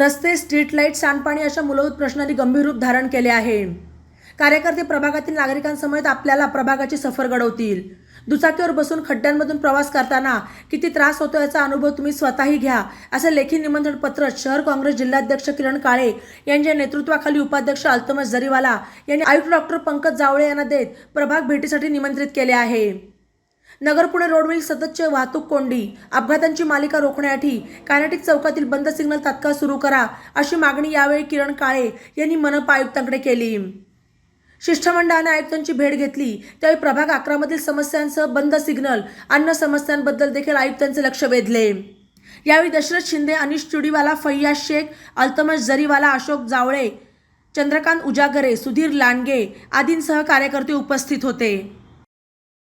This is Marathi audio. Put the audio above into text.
रस्ते स्ट्रीट लाइट सांडपाणी अशा मूलभूत प्रश्नांनी गंभीर रूप धारण केले आहे. कार्यकर्ते प्रभागातील नागरिकांसमवेत आपल्याला प्रभागाची सफर घडवतील. दुचाकीवर बसून खड्ड्यांमधून प्रवास करताना किती त्रास होतो याचा अनुभव तुम्ही स्वतःही घ्या असे लेखी निमंत्रण पत्र शहर काँग्रेस जिल्हाध्यक्ष किरण काळे यांच्या नेतृत्वाखाली उपाध्यक्ष अल्तमश जरीवाला यांनी आयुक्त डॉक्टर पंकज जावळे यांना देत प्रभाग भेटीसाठी निमंत्रित केले आहे. नगर पुणे रोडवरील सततचे वाहतूक कोंडी अपघातांची मालिका रोखण्यासाठी कायनेटिक चौकातील बंद सिग्नल तात्काळ सुरू करा अशी मागणी यावेळी किरण काळे यांनी मनपा आयुक्तांकडे केली. शिष्टमंडळाने आयुक्तांची भेट घेतली. त्यावेळी प्रभाग अकरामधील समस्यांसह बंद सिग्नल अन्य समस्यांबद्दल देखील आयुक्तांचे लक्ष वेधले. यावेळी दशरथ शिंदे अनिश चुडीवाला फैयाज शेख अल्तमश जरीवाला अशोक जावळे चंद्रकांत उजागरे सुधीर लांडगे आदींसह कार्यकर्ते उपस्थित होते.